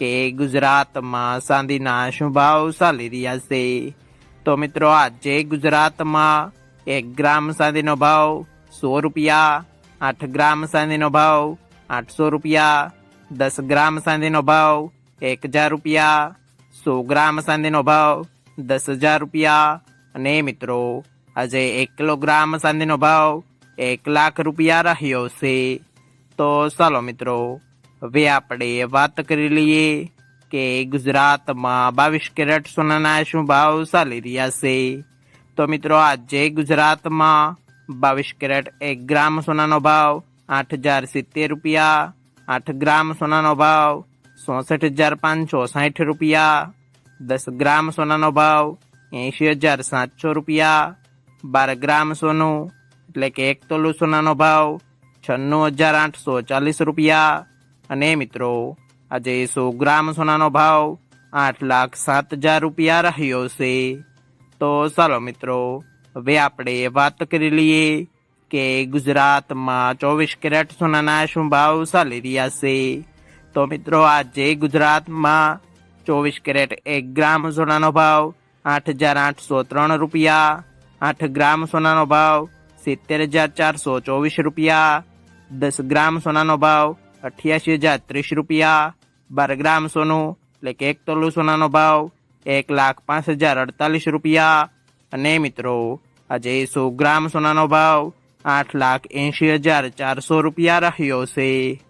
કે ગુજરાતમાં ચાંદીના શું ચાલી રહ્યા છે? તો મિત્રો, આજે ગુજરાતમાં એક ગ્રામ ચાંદીનો ભાવ સો રૂપિયા, આઠ ગ્રામ ચાંદીનો ભાવ આઠસો રૂપિયા, દસ ગ્રામ ચાંદીનો ભાવ એક હજાર રૂપિયા, સો ગ્રામ ચાંદીનો ભાવ દસ હજાર રૂપિયા. અને મિત્રો, આજે એક કિલોગ્રામ ચાંદીનો ભાવ એક લાખ રૂપિયા રહ્યો છે. તો ચાલો મિત્રો હવે આપણે વાત કરી લઈએ કે ગુજરાતમાં બાવીસ કેરેટ સોનાના શું ભાવ ચાલી રહ્યા છે. તો મિત્રો, આજે ગુજરાતમાં બાવીસ કેરેટ એક ગ્રામ સોનાનો ભાવ આઠ હજાર સિત્તેર રૂપિયા, આઠ ગ્રામ સોનાનો ભાવ ચોસઠ હજાર પાંચસો સાઠ રૂપિયા, દસ ગ્રામ સોનાનો ભાવ એંશી હજાર સાતસો રૂપિયા, બાર ગ્રામ સોનું એટલે કે એક તોલું સોનાનો ભાવ છન્નું હજાર આઠસો ચાલીસ રૂપિયા અને મિત્રો, આજે સો ગ્રામ સોનાનો ભાવ આઠ લાખ સાત હજાર રૂપિયા રહ્યો છે. તો ચાલો મિત્રો, હવે આપણે વાત કરી લઈએ કે ગુજરાતમાં ચોવીસ કેરેટ સોનાના શું ભાવ ચાલી રહ્યા છે. તો મિત્રો, આજે ગુજરાતમાં ચોવીસ કેરેટ એક ગ્રામ સોનાનો ભાવ આઠ હજાર આઠસો ત્રણ રૂપિયા, આઠ ગ્રામ સોનાનો ભાવ સિત્તેર હજાર ચારસો ચોવીસ રૂપિયા, દસ ગ્રામ સોનાનો ભાવ અઠ્યાસી હજાર ત્રીસ રૂપિયા. બાર ગ્રામ સોનું, એટલે કે એક તોલું સોનાનો ભાવ, એક લાખ પાંચ હજાર અડતાલીસ રૂપિયા. અને મિત્રો, આજે સો ગ્રામ સોનાનો ભાવ આઠ લાખ એંશી હજાર ચારસો રૂપિયા રહ્યો છે.